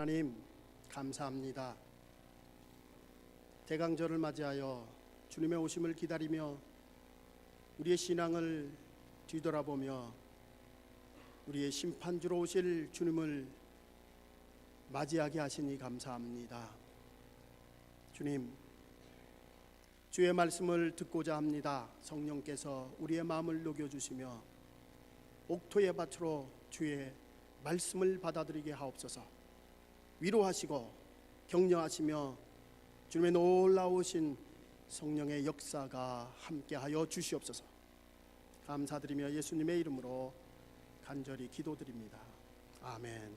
하나님 감사합니다. 대강절을 맞이하여 주님의 오심을 기다리며 우리의 신앙을 뒤돌아보며 우리의 심판주로 오실 주님을 맞이하게 하시니 감사합니다. 주님, 주의 말씀을 듣고자 합니다. 성령께서 우리의 마음을 녹여주시며 옥토의 밭으로 주의 말씀을 받아들이게 하옵소서. 위로하시고 격려하시며 주님의 놀라우신 성령의 역사가 함께하여 주시옵소서. 감사드리며 예수님의 이름으로 간절히 기도드립니다. 아멘.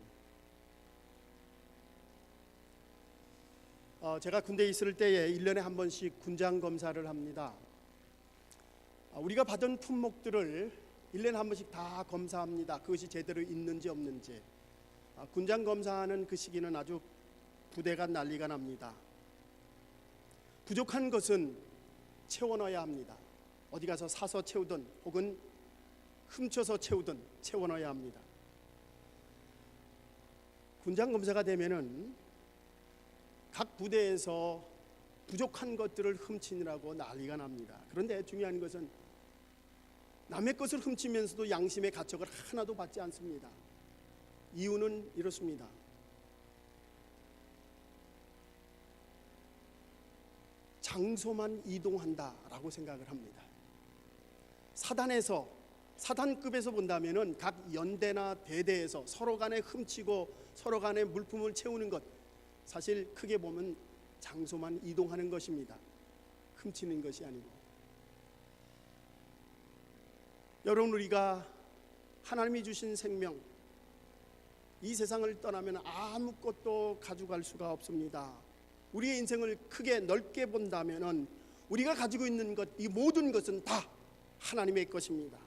어, 제가 군대에 있을 때에 1년에 한 번씩 군장 검사를 합니다. 아, 우리가 받은 품목들을 1년에 한 번씩 다 검사합니다. 그것이 제대로 있는지 없는지. 아, 군장 검사하는 그 시기는 아주 부대가 난리가 납니다. 부족한 것은 채워 넣어야 합니다. 어디 가서 사서 채우든 혹은 훔쳐서 채우든 채워 넣어야 합니다. 군장 검사가 되면은 각 부대에서 부족한 것들을 훔치느라고 난리가 납니다. 그런데 중요한 것은 남의 것을 훔치면서도 양심의 가책을 하나도 받지 않습니다. 이유는 이렇습니다. 장소만 이동한다라고 생각을 합니다. 사단에서 사단급에서 본다면은 각 연대나 대대에서 서로 간에 훔치고 서로 간에 물품을 채우는 것 사실 크게 보면 장소만 이동하는 것입니다. 훔치는 것이 아니고 여러분 우리가 하나님이 주신 생명 이 세상을 떠나면 아무것도 가져갈 수가 없습니다. 우리의 인생을 크게 넓게 본다면은 우리가 가지고 있는 것 이 모든 것은 다 하나님의 것입니다.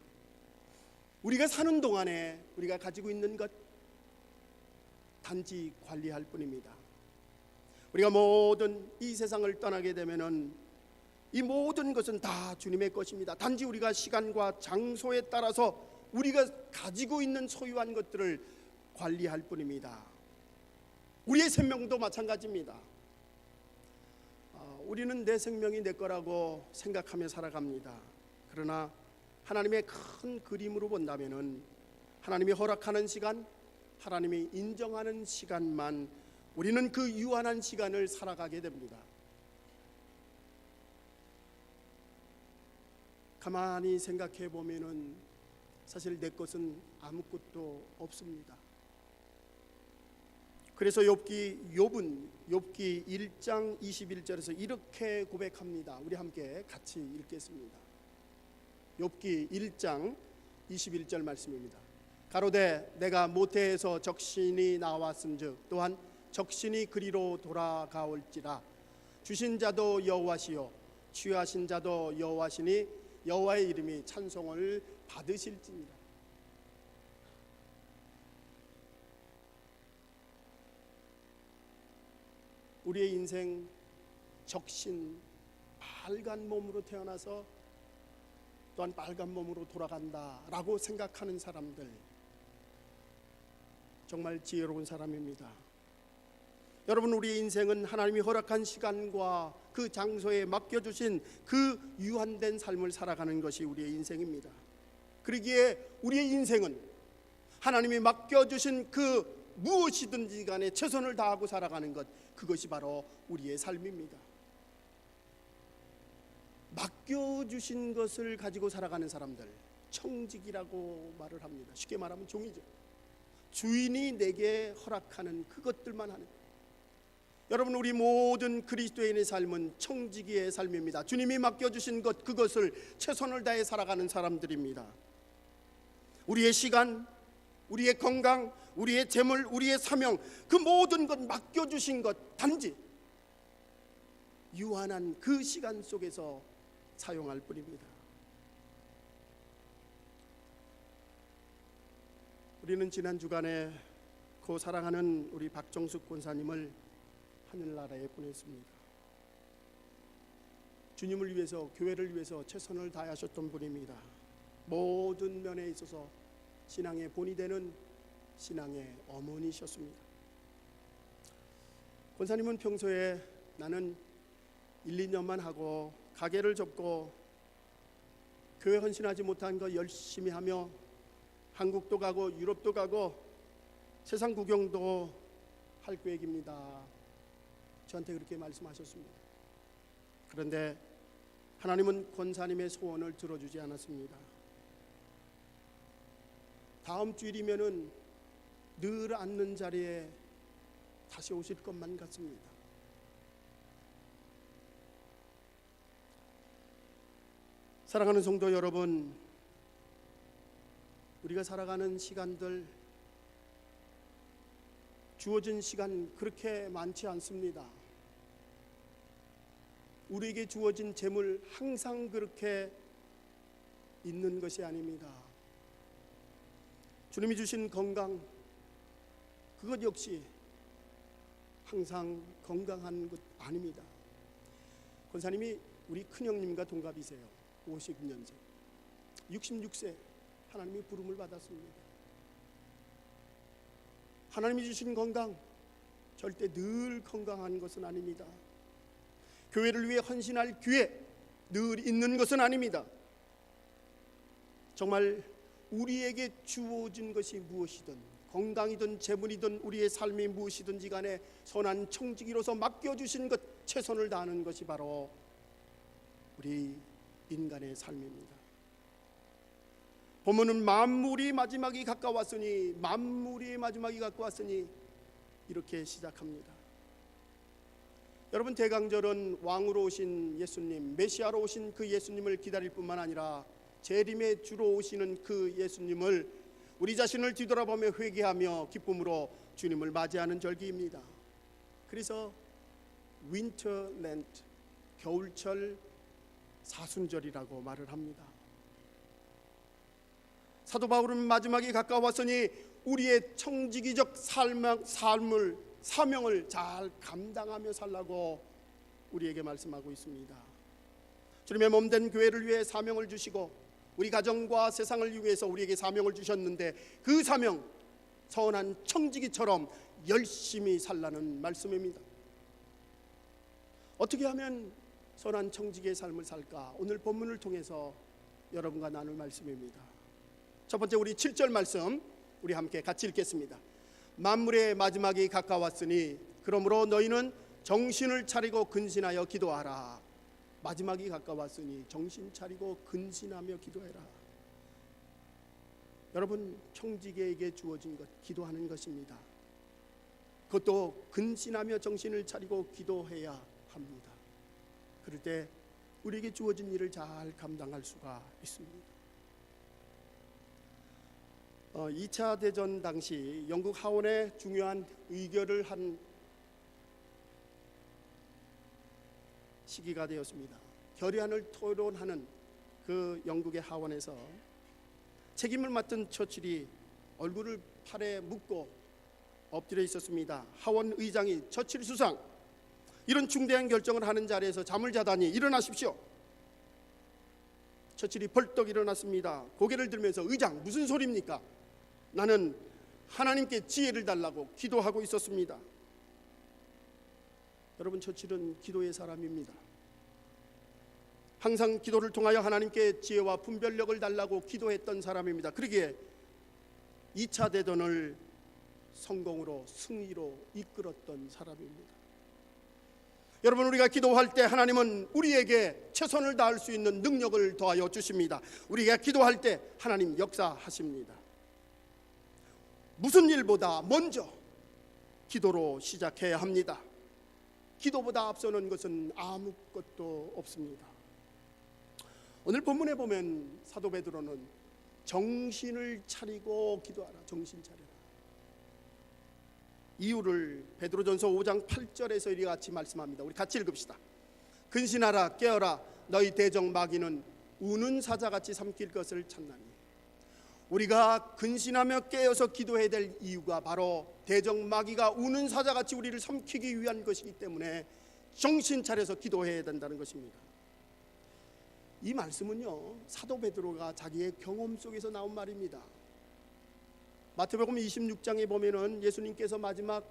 우리가 사는 동안에 우리가 가지고 있는 것 단지 관리할 뿐입니다. 우리가 모든 이 세상을 떠나게 되면은 이 모든 것은 다 주님의 것입니다. 단지 우리가 시간과 장소에 따라서 우리가 가지고 있는 소유한 것들을 관리할 뿐입니다. 우리의 생명도 마찬가지입니다. 아, 우리는 내 생명이 내 거라고 생각하며 살아갑니다. 그러나 하나님의 큰 그림으로 본다면은 하나님이 허락하는 시간, 하나님이 인정하는 시간만 우리는 그 유한한 시간을 살아가게 됩니다. 가만히 생각해 보면은 사실 내 것은 아무것도 없습니다. 그래서 욥기 욥은 욥기 1장 21절에서 이렇게 고백합니다. 우리 함께 같이 읽겠습니다. 욥기 1장 21절 말씀입니다. 가로되 내가 모태에서 적신이 나왔음즉 또한 적신이 그리로 돌아가올지라 주신 자도 여호와시요 취하신 자도 여호와시니 여호와의 이름이 찬송을 받으실지니라. 우리의 인생 적신 빨간 몸으로 태어나서 또한 빨간 몸으로 돌아간다라고 생각하는 사람들 정말 지혜로운 사람입니다. 여러분 우리의 인생은 하나님이 허락한 시간과 그 장소에 맡겨 주신 그 유한된 삶을 살아가는 것이 우리의 인생입니다. 그러기에 우리의 인생은 하나님이 맡겨 주신 그 무엇이든지 간에 최선을 다하고 살아가는 것 그것이 바로 우리의 삶입니다. 맡겨 주신 것을 가지고 살아가는 사람들 청직이라고 말을 합니다. 쉽게 말하면 종이죠. 주인이 내게 허락하는 그것들만 하는. 여러분 우리 모든 그리스도인의 삶은 청지기의 삶입니다. 주님이 맡겨 주신 것 그것을 최선을 다해 살아가는 사람들입니다. 우리의 시간, 우리의 건강, 우리의 재물, 우리의 사명 그 모든 것 맡겨주신 것 단지 유한한 그 시간 속에서 사용할 뿐입니다. 우리는 지난 주간에 고 사랑하는 우리 박정숙 권사님을 하늘나라에 보냈습니다. 주님을 위해서 교회를 위해서 최선을 다하셨던 분입니다. 모든 면에 있어서 신앙의 본이 되는 신앙의 어머니셨습니다. 권사님은 평소에 나는 1, 2년만 하고 가게를 접고 교회 헌신하지 못한 거 열심히 하며 한국도 가고 유럽도 가고 세상 구경도 할 계획입니다. 저한테 그렇게 말씀하셨습니다. 그런데 하나님은 권사님의 소원을 들어주지 않았습니다. 다음 주일이면은 늘 앉는 자리에 다시 오실 것만 같습니다. 사랑하는 성도 여러분, 우리가 살아가는 시간들 주어진 시간 그렇게 많지 않습니다. 우리에게 주어진 재물 항상 그렇게 있는 것이 아닙니다. 주님이 주신 건강 그것 역시 항상 건강한 것 아닙니다. 권사님이 우리 큰형님과 동갑이세요. 59년생. 66세 하나님이 부름을 받았습니다. 하나님이 주신 건강 절대 늘 건강한 것은 아닙니다. 교회를 위해 헌신할 기회 늘 있는 것은 아닙니다. 정말 우리에게 주어진 것이 무엇이든 건강이든 재물이든 우리의 삶이 무엇이든지 간에 선한 청지기로서 맡겨주신 것 최선을 다하는 것이 바로 우리 인간의 삶입니다. 본문은 만물이 마지막이 가까웠으니 만물이 마지막이 가까웠으니 이렇게 시작합니다. 여러분 대강절은 왕으로 오신 예수님, 메시아로 오신 그 예수님을 기다릴 뿐만 아니라 재림의 주로 오시는 그 예수님을 우리 자신을 뒤돌아보며 회개하며 기쁨으로 주님을 맞이하는 절기입니다. 그래서 윈터랜드 겨울철 사순절이라고 말을 합니다. 사도 바울은 마지막이 가까웠으니 우리의 청지기적 삶, 삶을 사명을 잘 감당하며 살라고 우리에게 말씀하고 있습니다. 주님의 몸 된 교회를 위해 사명을 주시고 우리 가정과 세상을 위해서 우리에게 사명을 주셨는데 그 사명 선한 청지기처럼 열심히 살라는 말씀입니다. 어떻게 하면 선한 청지기의 삶을 살까? 오늘 본문을 통해서 여러분과 나눌 말씀입니다. 첫 번째 우리 7절 말씀 우리 함께 같이 읽겠습니다. 만물의 마지막이 가까웠으니 그러므로 너희는 정신을 차리고 근신하여 기도하라. 마지막이 가까웠으니 정신 차리고 근신하며 기도해라. 여러분 청지기에게 주어진 것 기도하는 것입니다. 그것도 근신하며 정신을 차리고 기도해야 합니다. 그럴 때 우리에게 주어진 일을 잘 감당할 수가 있습니다. 어, 2차 대전 당시 영국 하원에 중요한 의결을 한 시기가 되었습니다. 결의안을 토론하는 그 영국의 하원에서 책임을 맡은 처칠이 얼굴을 팔에 묶고 엎드려 있었습니다. 하원 의장이 처칠 수상 이런 중대한 결정을 하는 자리에서 잠을 자다니 일어나십시오. 처칠이 벌떡 일어났습니다. 고개를 들면서 의장 무슨 소리입니까? 나는 하나님께 지혜를 달라고 기도하고 있었습니다. 여러분 처칠은 기도의 사람입니다. 항상 기도를 통하여 하나님께 지혜와 분별력을 달라고 기도했던 사람입니다. 그러기에 2차 대전을 성공으로 승리로 이끌었던 사람입니다. 여러분 우리가 기도할 때 하나님은 우리에게 최선을 다할 수 있는 능력을 더하여 주십니다. 우리가 기도할 때 하나님 역사하십니다. 무슨 일보다 먼저 기도로 시작해야 합니다. 기도보다 앞서는 것은 아무것도 없습니다. 오늘 본문에 보면 사도 베드로는 정신을 차리고 기도하라. 정신 차려라. 이유를 베드로전서 5장 8절에서 이리 같이 말씀합니다. 우리 같이 읽읍시다. 근신하라 깨어라 너희 대적 마귀는 우는 사자같이 삼킬 것을 찾나니 우리가 근신하며 깨어서 기도해야 될 이유가 바로 대적 마귀가 우는 사자같이 우리를 삼키기 위한 것이기 때문에 정신 차려서 기도해야 된다는 것입니다. 이 말씀은요 사도 베드로가 자기의 경험 속에서 나온 말입니다. 마태복음 26장에 보면은 예수님께서 마지막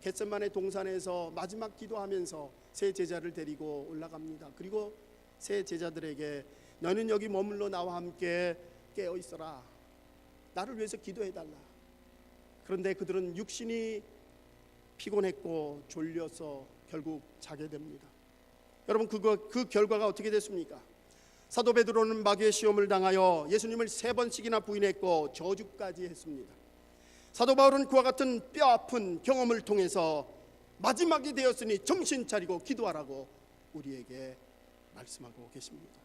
겟셋만의 동산에서 마지막 기도하면서 세 제자를 데리고 올라갑니다. 그리고 세 제자들에게 너는 여기 머물러 나와 함께 깨어 있어라. 나를 위해서 기도해 달라. 그런데 그들은 육신이 피곤했고 졸려서 결국 자게 됩니다. 여러분 그거 그 결과가 어떻게 됐습니까? 사도 베드로는 마귀의 시험을 당하여 예수님을 세 번씩이나 부인했고 저주까지 했습니다. 사도 바울은 그와 같은 뼈 아픈 경험을 통해서 마지막이 되었으니 정신 차리고 기도하라고 우리에게 말씀하고 계십니다.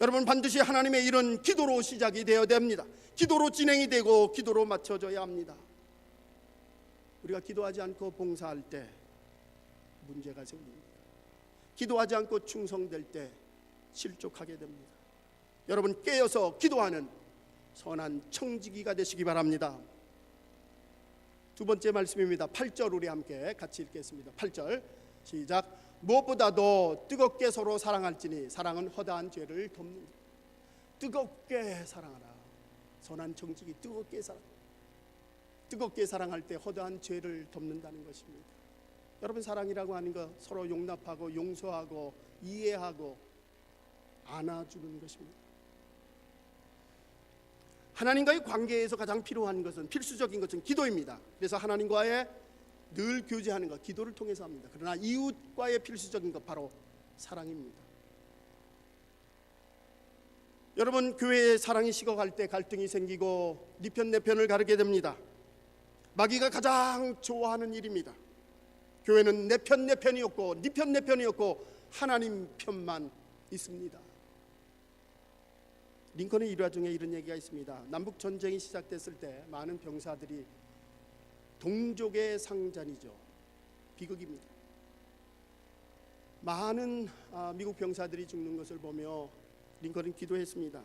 여러분 반드시 하나님의 일은 기도로 시작이 되어야 됩니다. 기도로 진행이 되고 기도로 맞춰져야 합니다. 우리가 기도하지 않고 봉사할 때 문제가 생깁니다. 기도하지 않고 충성될 때 실족하게 됩니다. 여러분 깨어서 기도하는 선한 청지기가 되시기 바랍니다. 두 번째 말씀입니다. 8절 우리 함께 같이 읽겠습니다. 8절 시작. 무엇보다도 뜨겁게 서로 사랑할지니 사랑은 허다한 죄를 덮는 뜨겁게 사랑하라. 선한 청지기 뜨겁게 사랑. 뜨겁게 사랑할 때 허다한 죄를 덮는다는 것입니다. 여러분 사랑이라고 하는 것 서로 용납하고 용서하고 이해하고 안아주는 것입니다. 하나님과의 관계에서 가장 필요한 것은 필수적인 것은 기도입니다. 그래서 하나님과의 늘 교제하는 것 기도를 통해서 합니다. 그러나 이웃과의 필수적인 것 바로 사랑입니다. 여러분 교회에 사랑이 식어갈 때 갈등이 생기고 니편 내편을 가르게 됩니다. 마귀가 가장 좋아하는 일입니다. 교회는 내 편 내 편이었고 니편 내 편이었고 하나님 편만 있습니다. 링컨의 일화 중에 이런 얘기가 있습니다. 남북 전쟁이 시작됐을 때 많은 병사들이 동족의 상잔이죠. 비극입니다. 많은 아, 미국 병사들이 죽는 것을 보며 링컨은 기도했습니다.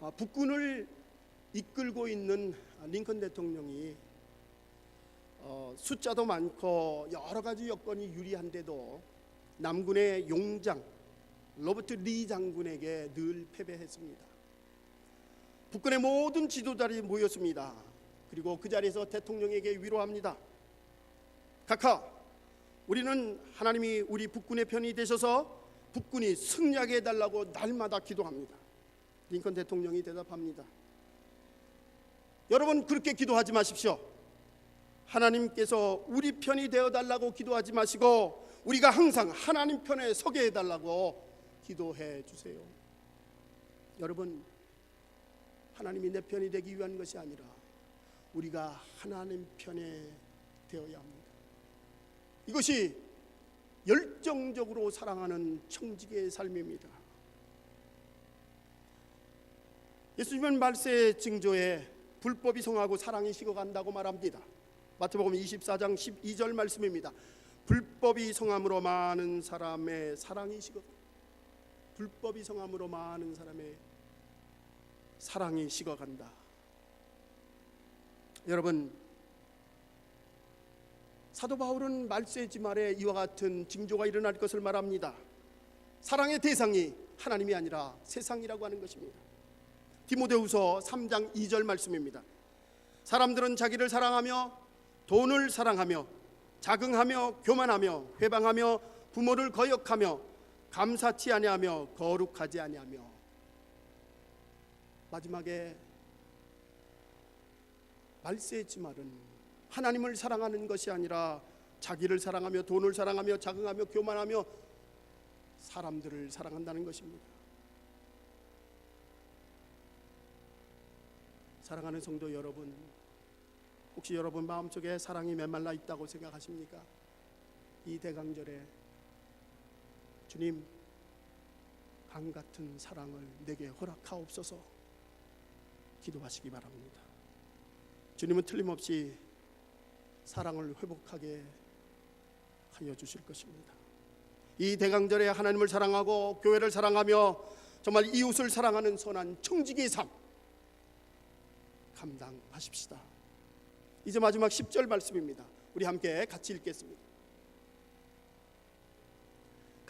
아, 북군을 이끌고 있는 링컨 대통령이 어, 숫자도 많고 여러 가지 여건이 유리한데도 남군의 용장 로버트 리 장군에게 늘 패배했습니다. 북군의 모든 지도자들이 모였습니다. 그리고 그 자리에서 대통령에게 위로합니다. 카카, 우리는 하나님이 우리 북군의 편이 되셔서 북군이 승리하게 해달라고 날마다 기도합니다. 링컨 대통령이 대답합니다. 여러분 그렇게 기도하지 마십시오. 하나님께서 우리 편이 되어 달라고 기도하지 마시고 우리가 항상 하나님 편에 서게 해 달라고 기도해 주세요. 여러분 하나님이 내 편이 되기 위한 것이 아니라 우리가 하나님 편에 되어야 합니다. 이것이 열정적으로 사랑하는 청지기의 삶입니다. 예수님은 말세 징조에 불법이 성하고 사랑이 식어간다고 말합니다. 마태복음 24장 12절 말씀입니다. 불법이 성함으로 많은 사람의 사랑이 식어 불법이 성함으로 많은 사람의 사랑이 식어간다. 여러분 사도 바울은 말세지 말에 이와 같은 징조가 일어날 것을 말합니다. 사랑의 대상이 하나님이 아니라 세상이라고 하는 것입니다. 디모데후서 3장 2절 말씀입니다. 사람들은 자기를 사랑하며 돈을 사랑하며 자긍하며 교만하며 회방하며 부모를 거역하며 감사치 아니하며 거룩하지 아니하며 마지막에 말세지 말은 하나님을 사랑하는 것이 아니라 자기를 사랑하며 돈을 사랑하며 자긍하며 교만하며 사람들을 사랑한다는 것입니다. 사랑하는 성도 여러분, 혹시 여러분 마음속에 사랑이 메말라 있다고 생각하십니까? 이 대강절에 주님 강 같은 사랑을 내게 허락하옵소서 기도하시기 바랍니다. 주님은 틀림없이 사랑을 회복하게 하여 주실 것입니다. 이 대강절에 하나님을 사랑하고 교회를 사랑하며 정말 이웃을 사랑하는 선한 청지기의 삶 감당하십시다. 이제 마지막 10절 말씀입니다. 우리 함께 같이 읽겠습니다.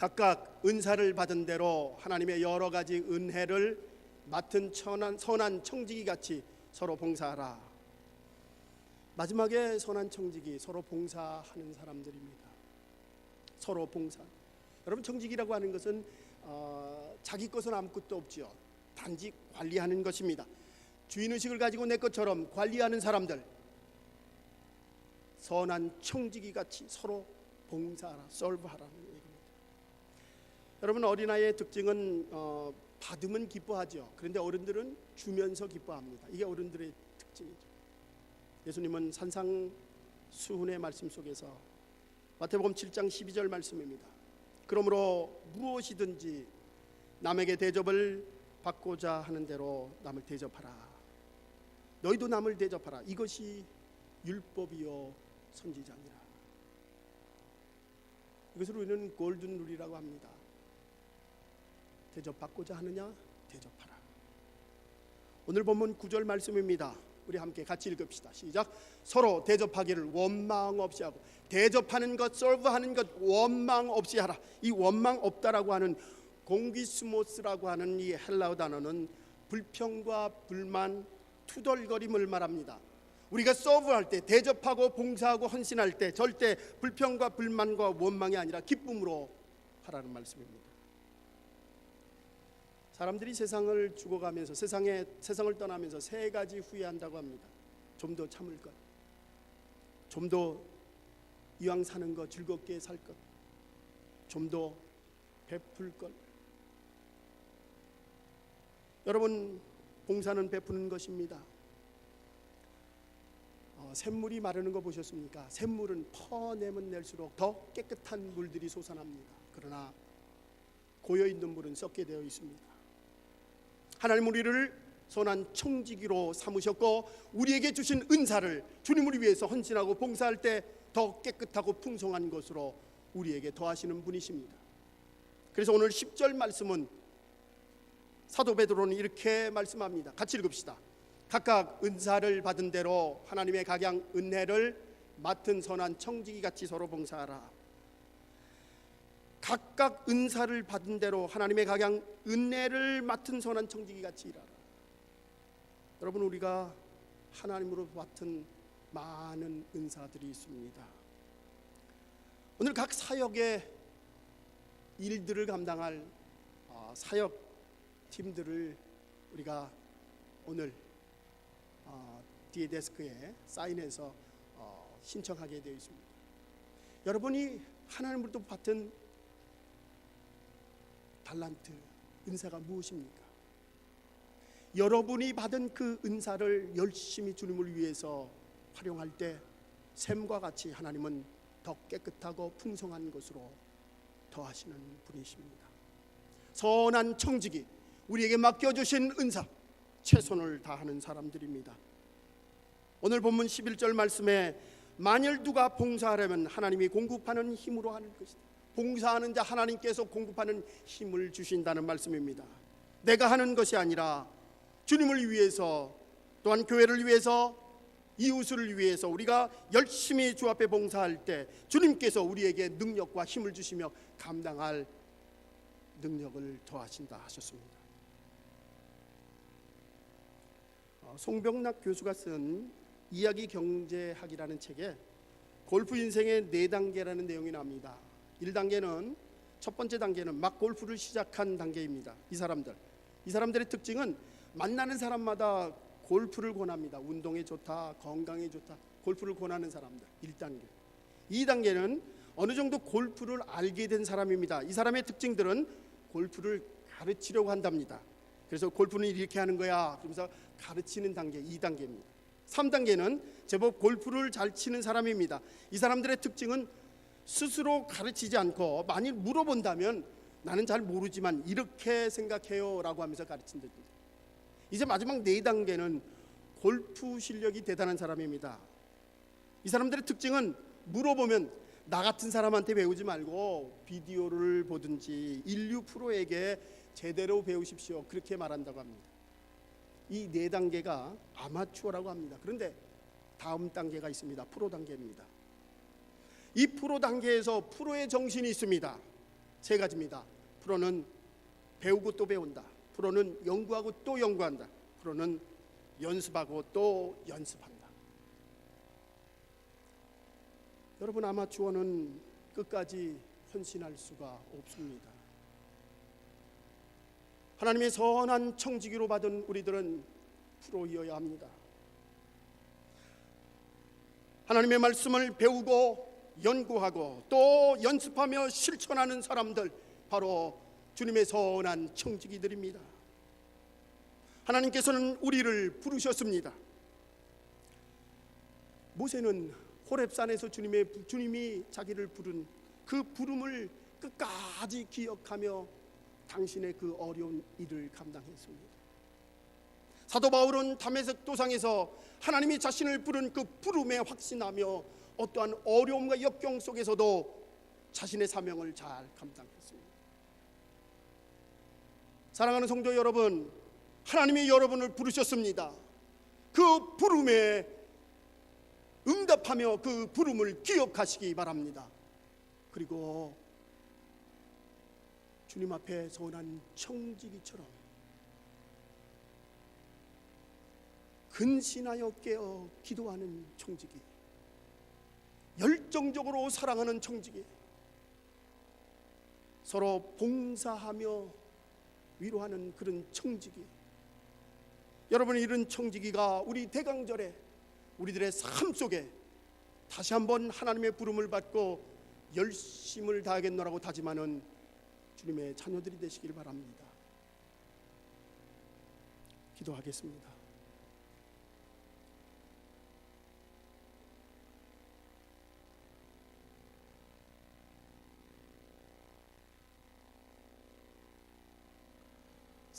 각각 은사를 받은 대로 하나님의 여러 가지 은혜를 맡은 천한, 선한 청지기 같이 서로 봉사하라. 마지막에 선한 청직이 서로 봉사하는 사람들입니다. 서로 봉사. 여러분 청직이라고 하는 것은 어, 자기 것은 아무것도 없지요. 단지 관리하는 것입니다. 주인 의식을 가지고 내 것처럼 관리하는 사람들. 선한 청지기 같이 서로 봉사하라, 솔브하라는. 여러분 어린아이의 특징은 어, 받으면 기뻐하죠. 그런데 어른들은 주면서 기뻐합니다. 이게 어른들의 특징이죠. 예수님은 산상 수훈의 말씀 속에서 마태복음 7장 12절 말씀입니다. 그러므로 무엇이든지 남에게 대접을 받고자 하는 대로 남을 대접하라. 너희도 남을 대접하라. 이것이 율법이요 선지자니라. 이것을 우리는 골든 룰이라고 합니다. 대접받고자 하느냐? 대접하라. 오늘 본문 9절 말씀입니다. 우리 함께 같이 읽읍시다. 시작. 서로 대접하기를 원망 없이 하고 대접하는 것, 솔브하는 것 원망 없이 하라. 이 원망 없다라고 하는 공기스모스라고 하는 이 헬라어 단어는 불평과 불만, 투덜거림을 말합니다. 우리가 서브할 때 대접하고 봉사하고 헌신할 때 절대 불평과 불만과 원망이 아니라 기쁨으로 하라는 말씀입니다. 사람들이 세상을 죽어가면서 세상에 세상을 떠나면서 세 가지 후회한다고 합니다. 좀 더 참을 것, 좀 더 이왕 사는 것 즐겁게 살 것, 좀 더 베풀 것. 여러분 봉사는 베푸는 것입니다. 어, 샘물이 마르는 거 보셨습니까? 샘물은 퍼내면 낼수록 더 깨끗한 물들이 솟아납니다. 그러나 고여 있는 물은 썩게 되어 있습니다. 하나님 우리를 선한 청지기로 삼으셨고 우리에게 주신 은사를 주님을 위해서 헌신하고 봉사할 때 더 깨끗하고 풍성한 것으로 우리에게 더하시는 분이십니다. 그래서 오늘 10절 말씀은 사도 베드로는 이렇게 말씀합니다. 같이 읽읍시다. 각각 은사를 받은 대로 하나님의 각양 은혜를 맡은 선한 청지기 같이 서로 봉사하라. 각각 은사를 받은 대로 하나님의 각양 은혜를 맡은 선한 청지기 같이 일하라. 여러분 우리가 하나님으로 맡은 많은 은사들이 있습니다. 오늘 각 사역의 일들을 감당할 어, 사역 팀들을 우리가 오늘 어, 뒤에 데스크에 사인해서 어, 신청하게 되어 있습니다. 여러분이 하나님으로부터 받은 달란트 은사가 무엇입니까? 여러분이 받은 그 은사를 열심히 주님을 위해서 활용할 때 샘과 같이 하나님은 더 깨끗하고 풍성한 것으로 더하시는 분이십니다. 선한 청지기 우리에게 맡겨 주신 은사 최선을 다하는 사람들입니다. 오늘 본문 11절 말씀에 만일 누가 봉사하려면 하나님이 공급하는 힘으로 하는 것이다. 봉사하는 자 하나님께서 공급하는 힘을 주신다는 말씀입니다. 내가 하는 것이 아니라 주님을 위해서 또한 교회를 위해서 이웃을 위해서 우리가 열심히 주 앞에 봉사할 때 주님께서 우리에게 능력과 힘을 주시며 감당할 능력을 더하신다 하셨습니다. 어, 송병락 교수가 쓴 이야기 경제학이라는 책에 골프 인생의 네 단계라는 내용이 나옵니다. 1단계는 첫 번째 단계는 막 골프를 시작한 단계입니다. 이 사람들. 이 사람들의 특징은 만나는 사람마다 골프를 권합니다. 운동에 좋다, 건강에 좋다. 골프를 권하는 사람들. 1단계. 2단계는 어느 정도 골프를 알게 된 사람입니다. 이 사람의 특징들은 골프를 가르치려고 한답니다. 그래서 골프는 이렇게 하는 거야. 그러면서 가르치는 단계 2단계입니다. 3단계는 제법 골프를 잘 치는 사람입니다. 이 사람들의 특징은 스스로 가르치지 않고 만일 물어본다면 나는 잘 모르지만 이렇게 생각해요라고 하면서 가르친다. 이제 마지막 네 단계는 골프 실력이 대단한 사람입니다. 이 사람들의 특징은 물어보면 나 같은 사람한테 배우지 말고 비디오를 보든지 인류 프로에게 제대로 배우십시오. 그렇게 말한다고 합니다. 이 네 단계가 아마추어라고 합니다. 그런데 다음 단계가 있습니다. 프로 단계입니다. 이 프로 단계에서 프로의 정신이 있습니다. 세 가지입니다. 프로는 배우고 또 배운다. 프로는 연구하고 또 연구한다. 프로는 연습하고 또 연습한다. 여러분 아마추어는 끝까지 헌신할 수가 없습니다. 하나님의 선한 청지기로 받은 우리들은 프로이어야 합니다. 하나님의 말씀을 배우고 연구하고 또 연습하며 실천하는 사람들 바로 주님의 선한 청지기들입니다. 하나님께서는 우리를 부르셨습니다. 모세는 호렙산에서 주님의 주님이 자기를 부른 그 부름을 끝까지 기억하며 당신의 그 어려운 일을 감당했습니다. 사도 바울은 담에색 도상에서 하나님이 자신을 부른 그 부름에 확신하며 어떠한 어려움과 역경 속에서도 자신의 사명을 잘 감당했습니다. 사랑하는 성도 여러분, 하나님이 여러분을 부르셨습니다. 그 부름에 응답하며 그 부름을 기억하시기 바랍니다. 그리고 주님 앞에 서운한 청지기처럼 근신하여 깨어 기도하는 청지기, 열정적으로 사랑하는 청지기, 서로 봉사하며 위로하는 그런 청지기. 여러분 이런 청지기가 우리 대강절에 우리들의 삶 속에 다시 한번 하나님의 부름을 받고 열심을 다하겠노라고 다짐하는 주님의 자녀들이 되시길 바랍니다. 기도하겠습니다.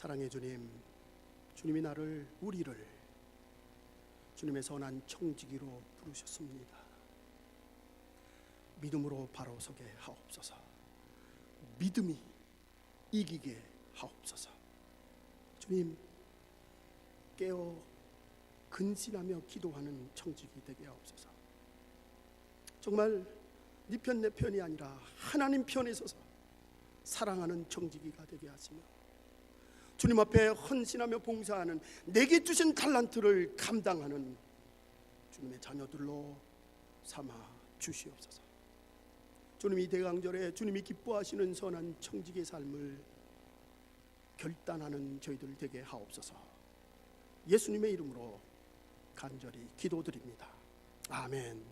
사랑의 주님, 주님이 나를 우리를 주님의 선한 청지기로 부르셨습니다. 믿음으로 바로 서게 하옵소서. 믿음이 이기게 하옵소서. 주님 깨어 근신하며 기도하는 청지기 되게 하옵소서. 정말 네 편 내 편이 아니라 하나님 편에 서서 사랑하는 청지기가 되게 하시며 주님 앞에 헌신하며 봉사하는 내게 주신 달란트를 감당하는 주님의 자녀들로 삼아 주시옵소서. 주님 이 대강절에 주님이 기뻐하시는 선한 청지기의 삶을 결단하는 저희들 되게 하옵소서. 예수님의 이름으로 간절히 기도드립니다. 아멘.